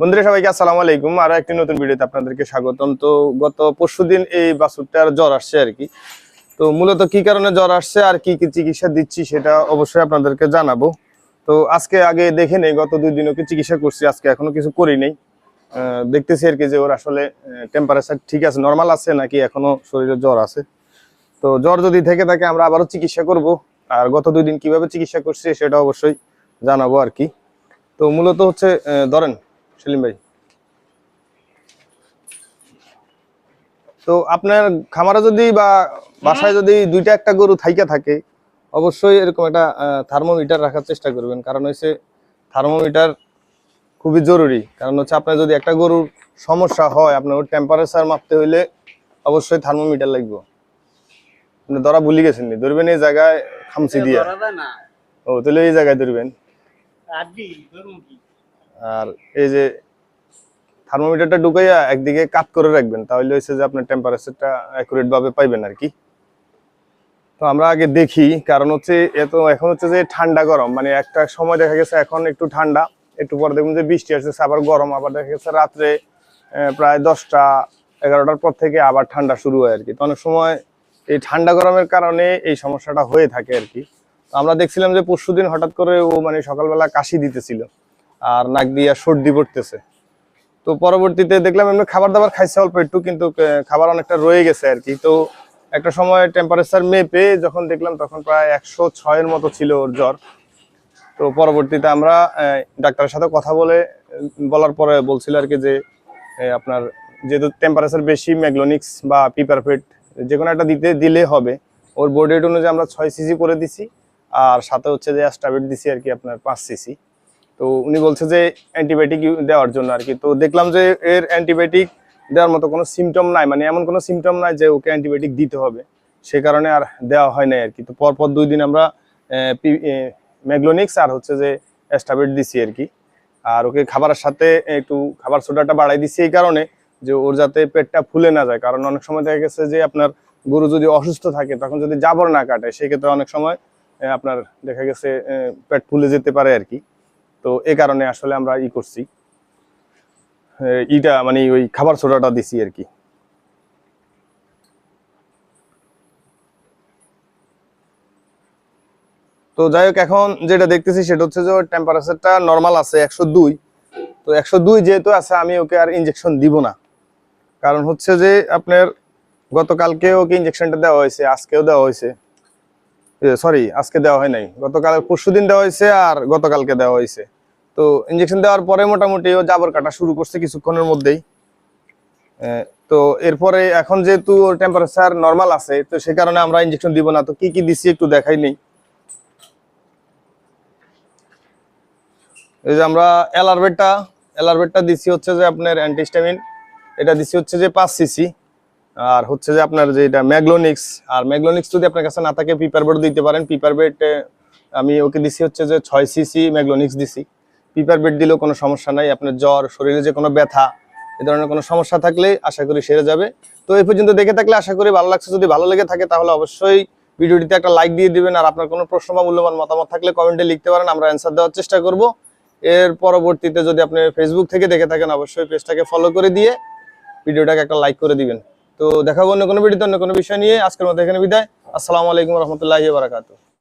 বন্ধুরা সবাইকে আসসালামু আলাইকুম। আরও একটি নতুন ভিডিওতে আপনাদেরকে স্বাগতম। তো গত পরশুদিন এই বাছুরটার জ্বর আসছে আর কি। তো মূলত কি কারণে জ্বর আসছে আর কি কি চিকিৎসা দিচ্ছি সেটা অবশ্যই আপনাদেরকে জানাব। তো আজকে আগে দেখে নেই, গত দুই দিন ওকে চিকিৎসা করছি, আজকে এখনও কিছু করি নেই। দেখতেছি আর কি যে ওর আসলে টেম্পারেচার ঠিক আছে নর্মাল আছে নাকি এখনও শরীরে জ্বর আছে। তো জ্বর যদি থেকে থাকে আমরা আবারও চিকিৎসা করব। আর গত দুই দিন কীভাবে চিকিৎসা করছি সেটা অবশ্যই জানাব আর কি। তো মূলত হচ্ছে ধরেন সেলিম ভাই। তো আপনার খামারে যদি বা বাসায় যদি দুইটা একটা গরু থাইকা থাকে অবশ্যই এরকম একটা থার্মোমিটার রাখার চেষ্টা করবেন। কারণ হচ্ছে থার্মোমিটার খুবই জরুরি। কারণ হচ্ছে আপনার যদি একটা গরুর সমস্যা হয় আপনার ওর টেম্পারেচার মাপতে হইলে অবশ্যই থার্মোমিটার লাগবে। আপনি ধরা ভুলে গেছেন নি ধরবেন এই জায়গায় খামচি দিয়ে। ও তাহলে এই জায়গায় ধরবেন। আর এই যে থার্মোমিটারটা ঢুকাইয়া একদিকে কাত করে রাখবেন, তাহলে হচ্ছে যে আপনার টেম্পারেচারটা অ্যাকুরেট ভাবে পাইবেন আর কি। তো আমরা আগে দেখি, কারণ হচ্ছে এত এখন হচ্ছে যে ঠান্ডা গরম মানে একটা সময় দেখা গেছে এখন একটু ঠান্ডা, একটু পরে দেখুন যে বৃষ্টি আসছে আবার গরম, আবার দেখা গেছে রাত্রে প্রায় দশটা, এগারোটার পর থেকে আবার ঠান্ডা শুরু হয় আর কি। তো অনেক সময় এই ঠান্ডা গরমের কারণে এই সমস্যাটা হয়ে থাকে আর কি। আমরা দেখছিলাম যে পরশুদিন হঠাৎ করে ও মানে সকালবেলা কাশি দিতেছিল। আর নাক দিয়ে সর্দি পড়তেছে। তো পরবর্তীতে দেখলাম এমনি খাবার দাবার খাইছে অল্প একটু, কিন্তু খাবার অনেকটা রয়ে গেছে আর কি। তো একটা সময় টেম্পারেচার মেপে যখন দেখলাম তখন প্রায় একশো ছয়ের মতো ছিল ওর জ্বর। তো পরবর্তীতে আমরা ডাক্তারের সাথে কথা বলে, বলার পরে বলছিল আর কি যে আপনার যেহেতু টেম্পারেচার বেশি ম্যাগলোনিক্স বা পিপারফেট যে কোনো একটা দিতে, দিলে হবে। ওর বডি রেট অনুযায়ী আমরা ছয় সিসি করে দিছি, আর সাথে হচ্ছে যে অ্যাস্টাবেট দিছি আর কি আপনার পাঁচ সিসি তো উনি বলছে যে অ্যান্টিবায়োটিক দেওয়ার জন্য আর কি। তো দেখলাম যে এর অ্যান্টিবায়োটিক দেওয়ার মতো কোনো সিমটম নাই মানে এমন কোনো সিমটম নাই যে ওকে অ্যান্টিবায়োটিক দিতে হবে। সে কারণে আর দেওয়া হয় নাই আর কি। তো পরপর দুই দিন আমরা ম্যাগলোনিক্স আর হচ্ছে যে অ্যাস্টাবেট দিছি আর কি। আর ওকে খাবারের সাথে একটু খাবার সোডাটা বাড়াই দিছি এই কারণে যে ওর যাতে পেটটা ফুলে না যায়। কারণ অনেক সময় দেখা গেছে যে আপনার গরু যদি অসুস্থ থাকে, তখন যদি জাবর না কাটে, সেক্ষেত্রে অনেক সময় আপনার দেখা গেছে পেট ফুলে যেতে পারে আর কি। তো এই কারণে আসলে আমরা ই করছি। ইটা মানে ওই খাবার সোডাটা দিছি আর কি। তো যাই হোক, এখন যেটা দেখতেছি সেটা হচ্ছে যে টেম্পারেচারটা নর্মাল আছে একশো দুই। তো একশো দুই যেহেতু আছে, আমি ওকে আর ইঞ্জেকশন দিব না। কারণ হচ্ছে যে আপনার গতকালকে ওকে ইনজেকশনটা দেওয়া হয়েছে, আজকেও দেওয়া হয়েছে। সরি আজকে দেওয়া হয় নাই। গতকাল পরশু দিন দেওয়া হয়েছে আর গতকালকে দেওয়া হয়েছে। তো ইনজেকশন দেওয়ার পরে মোটামুটি ও জাবর কাটা শুরু করছে কিছুক্ষণের মধ্যেই। তো এরপরে এখন যেহেতু টেম্পারেচার নর্মাল আছে, তো সে কারণে আমরা ইনজেকশন দিব না। তো কি কি দিছি একটু দেখাই নেই। এই যে আমরা অ্যালারবেটটা অ্যালারবেটটা দিছি হচ্ছে যে আপনার অ্যান্টিস্টামিন এটা দিছি হচ্ছে যে পাঁচ সিসি আর হচ্ছে যে আপনার যে এটা ম্যাগলোনিক্স আর ম্যাগলোনিক্স যদি আপনার কাছে না থাকে পিপার বেড দিতে পারেন। পিপার বেড আমি ওকে দিছি হচ্ছে যে ছয় সিসি ম্যাগলোনিক্স দিছি। পিপার বেড দিলেও কোনো সমস্যা নাই, আপনার জ্বর, শরীরে যে কোনো ব্যথা, এ ধরনের কোনো সমস্যা থাকলে আশা করি সেরে যাবে। তো এই পর্যন্ত দেখে থাকলে আশা করি ভালো লাগছে। যদি ভালো লেগে থাকে তাহলে অবশ্যই ভিডিওটিতে একটা লাইক দিয়ে দিবেন। আর আপনার কোনো প্রশ্ন বা মূল্যবান মতামত থাকলে কমেন্টে লিখতে পারেন, আমরা অ্যান্সার দেওয়ার চেষ্টা করব। এর পরবর্তীতে যদি আপনি ফেসবুক থেকে দেখে থাকেন, অবশ্যই পেজটাকে ফলো করে দিয়ে ভিডিওটাকে একটা লাইক করে দিবেন। তো দেখাবো অন্য কোনো ভিডিওতে, অন্য কোনো বিষয় নিয়ে। আজকের মতো এখানে বিদায়। আসসালামু আলাইকুম রহমতুল্লাহি বারাকাতু